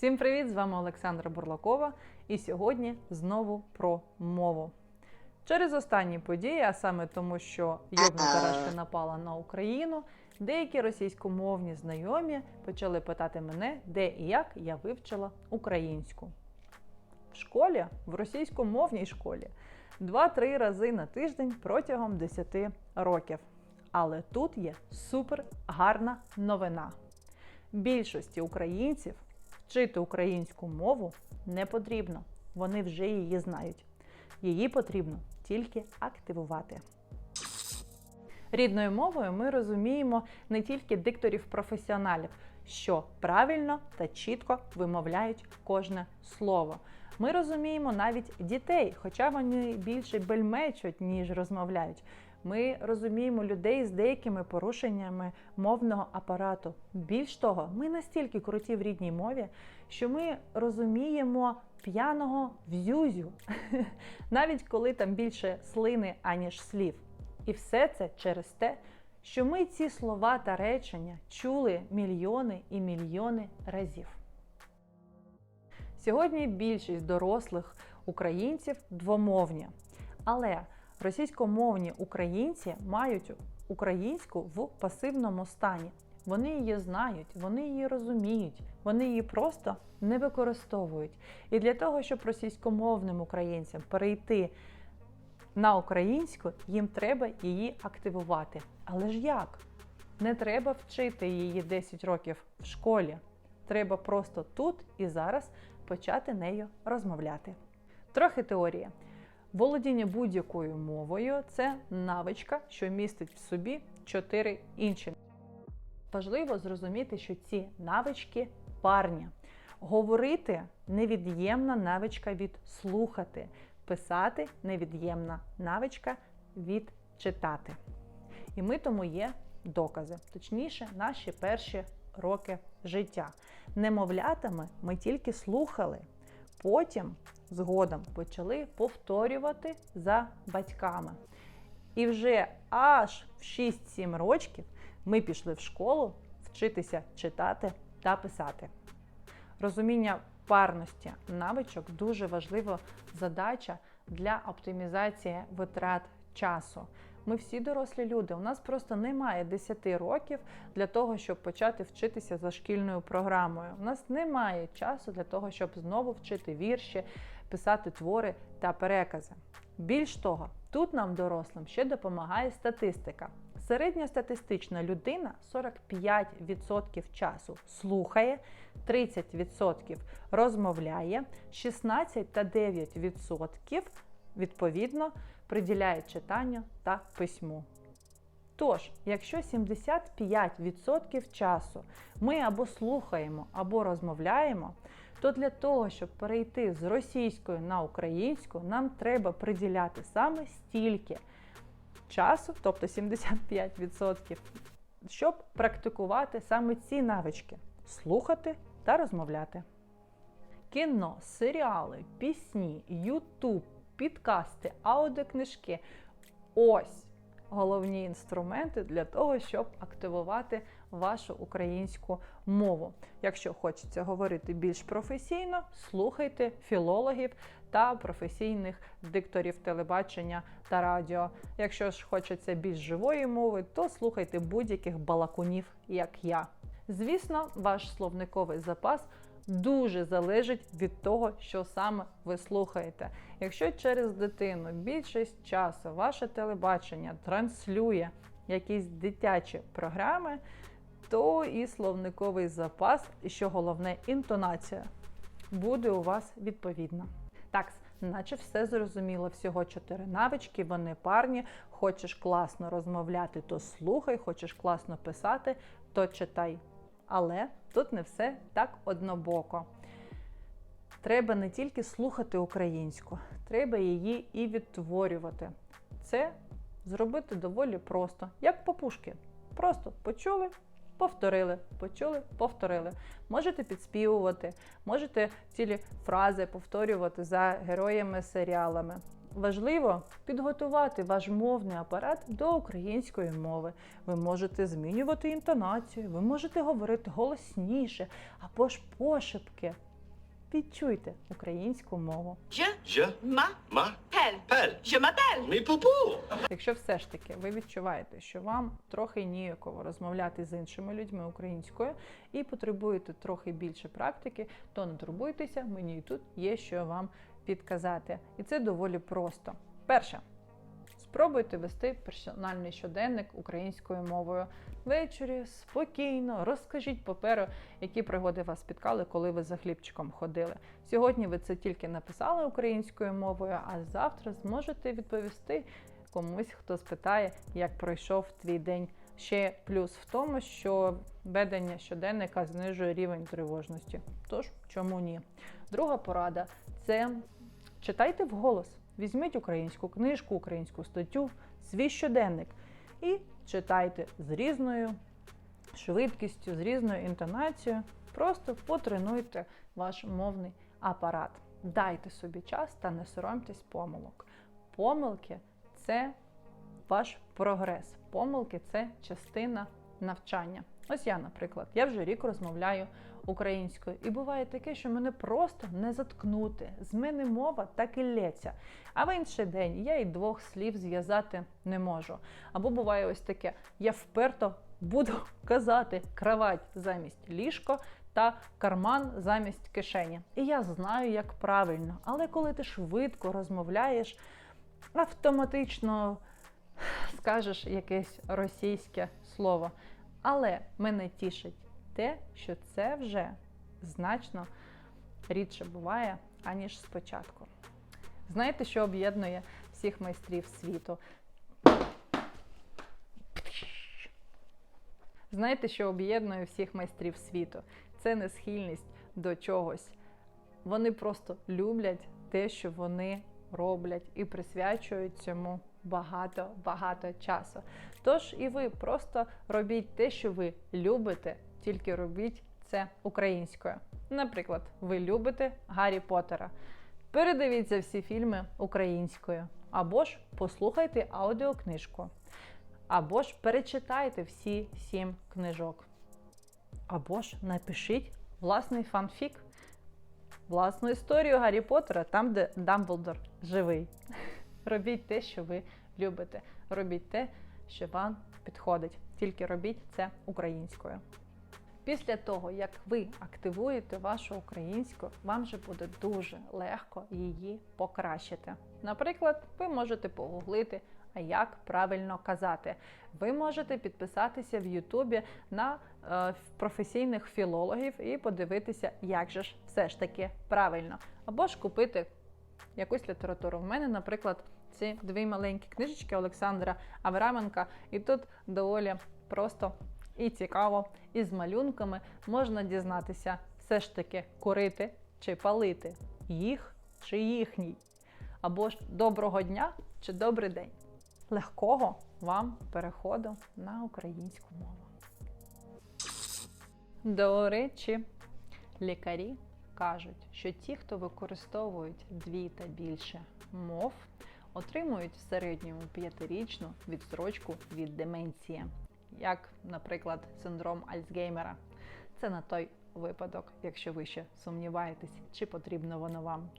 Всім привіт! З вами Олександра Бурлакова. І сьогодні знову про мову. Через останні події, а саме тому, що йобнута рашка напала на Україну, деякі російськомовні знайомі почали питати мене, де і як я вивчила українську. В школі, в російськомовній школі, 2-3 рази на тиждень протягом 10 років. Але тут є супер гарна новина. Більшості українців вчити українську мову не потрібно. Вони вже її знають. Її потрібно тільки активувати. Рідною мовою ми розуміємо не тільки дикторів-професіоналів, що правильно та чітко вимовляють кожне слово. Ми розуміємо навіть дітей, хоча вони більше бельмечуть, ніж розмовляють. Ми розуміємо людей з деякими порушеннями мовного апарату. Більш того, ми настільки круті в рідній мові, що ми розуміємо п'яного взюзю, навіть коли там більше слини, аніж слів. І все це через те, що ми ці слова та речення чули мільйони і мільйони разів. Сьогодні більшість дорослих українців двомовні, але російськомовні українці мають українську в пасивному стані. Вони її знають, вони її розуміють, вони її просто не використовують. І для того, щоб російськомовним українцям перейти на українську, їм треба її активувати. Але ж як? Не треба вчити її 10 років в школі. Треба просто тут і зараз почати нею розмовляти. Трохи теорії. Володіння будь-якою мовою це навичка, що містить в собі чотири інші. Важливо зрозуміти, що ці навички парні. Говорити невід'ємна навичка від слухати, писати невід'ємна навичка від читати. І ми тому є докази, точніше, наші перші роки життя. Немовлятами ми тільки слухали, потім згодом почали повторювати за батьками. І вже аж в 6-7 років ми пішли в школу вчитися читати та писати. Розуміння парності навичок дуже важлива задача для оптимізації витрат часу. Ми всі дорослі люди. У нас просто немає 10 років для того, щоб почати вчитися за шкільною програмою. У нас немає часу для того, щоб знову вчити вірші, писати твори та перекази. Більш того, тут нам, дорослим, ще допомагає статистика. Середньостатистична людина 45% часу слухає, 30% розмовляє, 16 та 9% відповідно приділяє читанню та письму. Тож, якщо 75% часу ми або слухаємо, або розмовляємо, то для того, щоб перейти з російської на українську, нам треба приділяти саме стільки часу, тобто 75%, щоб практикувати саме ці навички слухати та розмовляти. Кіно, серіали, пісні, ютуб, підкасти, аудіокнижки ось головні інструменти для того, щоб активувати вашу українську мову. Якщо хочеться говорити більш професійно, слухайте філологів та професійних дикторів телебачення та радіо. Якщо ж хочеться більш живої мови, то слухайте будь-яких балакунів, як я. Звісно, ваш словниковий запас. Дуже залежить від того, що саме ви слухаєте. Якщо через дитину більшість часу ваше телебачення транслює якісь дитячі програми, то і словниковий запас, і що головне, інтонація буде у вас відповідна. Так, наче все зрозуміло. Всього чотири навички, вони парні. Хочеш класно розмовляти, то слухай, хочеш класно писати, то читай. Але тут не все так однобоко. Треба не тільки слухати українську, треба її і відтворювати. Це зробити доволі просто, як попушки. Просто почули, повторили, почули, повторили. Можете підспівувати, можете цілі фрази повторювати за героями серіалами. Важливо підготувати ваш мовний апарат до української мови. Ви можете змінювати інтонацію, ви можете говорити голосніше або ж пошепки. Відчуйте українську мову. Je Je m'appelle. m'appelle. Je m'appelle. Mais poupou Якщо все ж таки ви відчуваєте, що вам трохи ніяково розмовляти з іншими людьми українською і потребуєте трохи більше практики, то не турбуйтеся, мені і тут є що вам підказати. І це доволі просто. Перше. Спробуйте вести персональний щоденник українською мовою. Ввечері спокійно розкажіть паперу, які пригоди вас спіткали, коли ви за хлібчиком ходили. Сьогодні ви це тільки написали українською мовою, а завтра зможете відповісти комусь, хто спитає, як пройшов твій день. Ще плюс в тому, що ведення щоденника знижує рівень тривожності. Тож, чому ні? Друга порада це читайте вголос. Візьміть українську книжку, українську статтю, свій щоденник і читайте з різною швидкістю, з різною інтонацією. Просто потренуйте ваш мовний апарат. Дайте собі час та не соромтесь помилок. Помилки це ваш прогрес. Помилки це частина навчання. Ось я, наприклад, я вже рік розмовляю українською, і буває таке, що мене просто не заткнути. З мене мова так і лється. А в інший день я і двох слів зв'язати не можу. Або буває ось таке: я вперто буду казати кровать замість ліжко та карман замість кишені. І я знаю, як правильно. Але коли ти швидко розмовляєш, автоматично скажеш якесь російське слово. Але мене тішить те, що це вже значно рідше буває, аніж спочатку. Знаєте, що об'єднує всіх майстрів світу? Знаєте, що об'єднує всіх майстрів світу? Це не схильність до чогось. Вони просто люблять те, що вони роблять, і присвячують цьому багато-багато часу. Тож і ви просто робіть те, що ви любите, тільки робіть це українською. Наприклад, ви любите Гаррі Поттера. Передивіться всі фільми українською, або ж послухайте аудіокнижку, або ж перечитайте всі сім книжок, або ж напишіть власний фанфік, власну історію Гаррі Поттера, там, де Дамблдор живий. Робіть те, що ви любите. Робіть те, що вам підходить. Тільки робіть це українською. Після того, як ви активуєте вашу українську, вам же буде дуже легко її покращити. Наприклад, ви можете погуглити, а як правильно казати. Ви можете підписатися в Ютубі на е, професійних філологів і подивитися, як же ж все ж таки правильно. Або ж купити якусь літературу. В мене, наприклад, ці дві маленькі книжечки Олександра Авраменка, і тут доволі просто і цікаво, і з малюнками можна дізнатися, все ж таки курити чи палити їх чи їхній. Або ж доброго дня чи добрий день. Легкого вам переходу на українську мову. До речі, лікарі кажуть, що ті, хто використовують дві та більше мов, отримують в середньому п'ятирічну відстрочку від деменції, як, наприклад, синдром Альцгеймера. Це на той випадок, якщо ви ще сумніваєтесь, чи потрібно воно вам.